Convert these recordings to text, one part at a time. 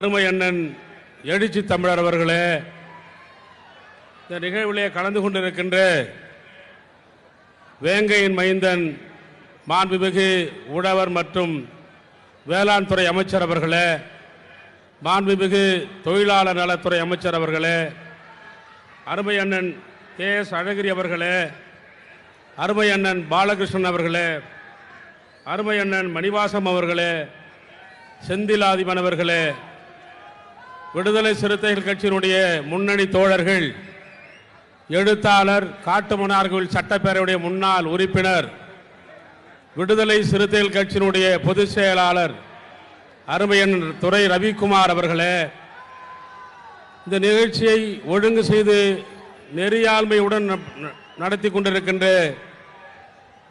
அருமை அண்ணன் எழுச்சி தமிழர் அவர்களே இந்த நிகழ்விலே கலந்து கொண்டிருக்கின்ற வேங்கையின் மைந்தன் மாண்புமிகு உழவர் மற்றும் வேளாண் துறை அமைச்சர் அவர்களே மாண்புமிகு தொழிலாளர் நலத்துறை அமைச்சர் அவர்களே அருமை அண்ணன் கே எஸ் அழகிரி அவர்களே அருமை அண்ணன் பாலகிருஷ்ணன் அவர்களே அருமை அண்ணன் மணிவாசம் அவர்களே செந்திலாதிபன் அவர்களே விடுதலை சிறுத்தைகள் கட்சியினுடைய முன்னணி தோழர்கள் எழுத்தாளர் காட்டுமன்னார்கோவில் சட்டப்பேரவையுடைய முன்னாள் உறுப்பினர் விடுதலை சிறுத்தைகள் கட்சியினுடைய பொதுச் செயலாளர் அருமையன் துறை ரவிக்குமார் அவர்களே இந்த நிகழ்ச்சியை ஒழுங்கு செய்து நெறியாண்மையுடன் ந- நடத்தி கொண்டிருக்கின்ற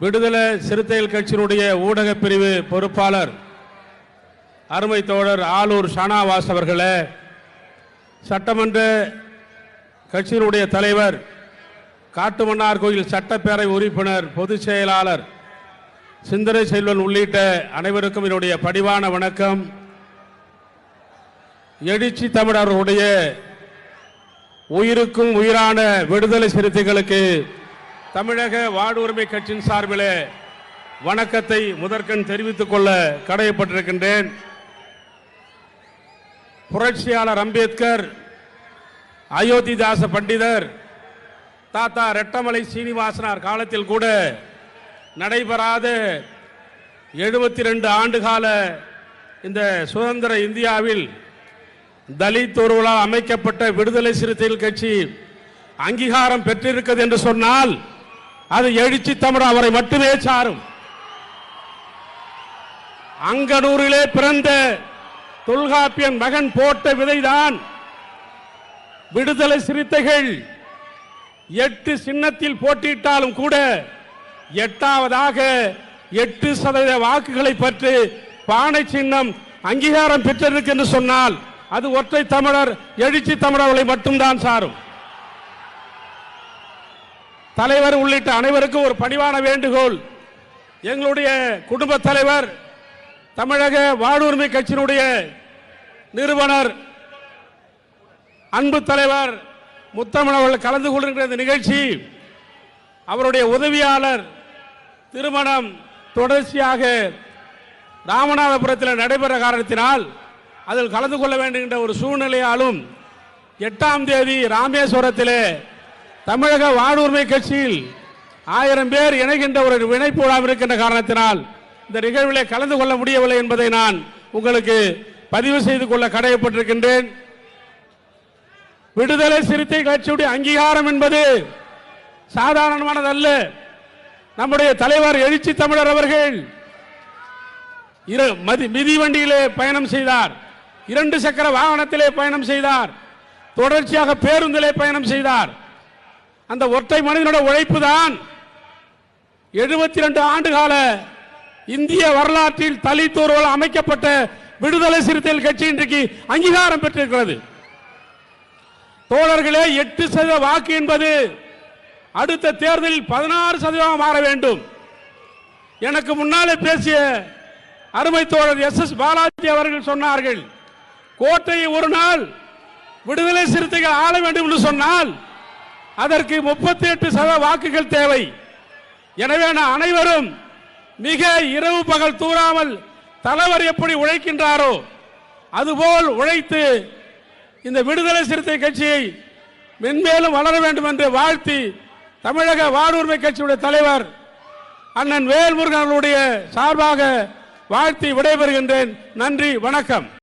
விடுதலை சிறுத்தைகள் கட்சியினுடைய ஊடகப் பிரிவு பொறுப்பாளர் அருமை தோழர் ஆலூர் ஷானாவாஸ் அவர்களே சட்டமன்ற கட்சியினுடைய தலைவர் காட்டுமன்னார் கோயில் சட்டப்பேரவை உறுப்பினர் பொதுச் செயலாளர் சிந்தனை செல்வன் உள்ளிட்ட அனைவருக்கும் என்னுடைய பணிவான வணக்கம். எழுச்சி தமிழர்களுடைய உயிருக்கும் உயிரான விடுதலை சிறுத்தைகளுக்கு தமிழக வாழ்வுரிமை கட்சியின் சார்பிலே வணக்கத்தை முதற்கண் தெரிவித்துக் கொள்ள கடமைப்பட்டிருக்கின்றேன் புரட்சியாளர் அம்பேத்கர் அயோத்திதாச பண்டிதர் தாத்தா ரெட்டமலை சீனிவாசனார் காலத்தில் கூட நடைபெறாத எழுபத்தி ரெண்டு ஆண்டுகால இந்த சுதந்திர இந்தியாவில் தலித் ஒருவரால் அமைக்கப்பட்ட விடுதலை சிறுத்தைகள் கட்சி அங்கீகாரம் பெற்றிருக்கிறது என்று சொன்னால் அது எழுச்சி தமிழ் அவரை மட்டுமே சாரும். அங்கனூரிலே பிறந்த தொல்காப்பியன் மகன் போட்ட விதைதான். விடுதலை சிறுத்தைகள் எட்டு சின்னத்தில் போட்டியிட்டாலும் கூட எட்டாவதாக எட்டு சதவீத வாக்குகளை பற்றி பானை சின்னம் அங்கீகாரம் பெற்றிருக்கு என்று சொன்னால் அது ஒற்றை தமிழர் எழுச்சி தமிழர்களை மட்டும்தான் சாரும். தலைவர் உள்ளிட்ட அனைவருக்கும் ஒரு பணிவான வேண்டுகோள். எங்களுடைய குடும்ப தலைவர் தமிழக வாழ்வுரிமை கட்சியினுடைய நிறுவனர் அன்பு தலைவர் முத்தமிழ் அவர்கள் கலந்து கொள்கின்ற இந்த நிகழ்ச்சி அவருடைய உதவியாளர் திருமணம் தொடர்ச்சியாக ராமநாதபுரத்தில் நடைபெற காரணத்தினால் அதில் கலந்து கொள்ள வேண்டுகின்ற ஒரு சூழ்நிலையாலும் எட்டாம் தேதி ராமேஸ்வரத்திலே தமிழக வாழ்வுரிமை கட்சியில் ஆயிரம் பேர் இணைகின்ற ஒரு இணைப்பு இருக்கின்ற காரணத்தினால் இந்த நிகழ்விலே கலந்து கொள்ள முடியவில்லை என்பதை நான் உங்களுக்கு பதிவு செய்து கொள்ள கடையப்பட்டிருக்கின்றேன் விடுதலை சிறுத்தை கட்சியுடைய அங்கீகாரம் என்பது சாதாரணமானதல்ல. நம்முடைய தலைவர் எழுச்சி தமிழர் அவர்கள் இரு மதி மிதிவண்டியிலே பயணம் செய்தார். இரண்டு சக்கர வாகனத்திலே பயணம் செய்தார். தொடர்ச்சியாக பேருந்திலே பயணம் செய்தார். அந்த ஒற்றை மனிதனோட உழைப்பு தான் எழுபத்தி ரெண்டு ஆண்டு கால இந்திய வரலாற்றில் தலித்தோர்வல் அமைக்கப்பட்ட விடுதலை சிறுத்தைகள் கட்சி இன்றைக்கு அங்கீகாரம் பெற்றிருக்கிறது. தோழர்களே எட்டு சதவீத வாக்கு என்பது அடுத்த தேர்தலில் பதினாறு சதவீதம் மாற வேண்டும். எனக்கு முன்னாலே பேசிய அருமை தோழர் எஸ் எஸ் பாலாஜி அவர்கள் சொன்னார்கள் கோட்டையை ஒரு நாள் விடுதலை சிறுத்தைகள் ஆள வேண்டும் என்று சொன்னால் அதற்கு முப்பத்தி எட்டு சதவீத வாக்குகள் தேவை. எனவே நான் அனைவரும் மிக இரவு பகல் தூராமல் தலைவர் எப்படி உழைக்கின்றாரோ அதுபோல் உழைத்து இந்த விடுதலை சிறுத்தை கட்சியை மென்மேலும் வளர வேண்டும் என்று வாழ்த்தி தமிழக வாழ்வுரிமை கட்சியுடைய தலைவர் அண்ணன் வேல்முருகன் அவர்களுடைய சார்பாக வாழ்த்தி விடைபெறுகின்றேன். நன்றி வணக்கம்.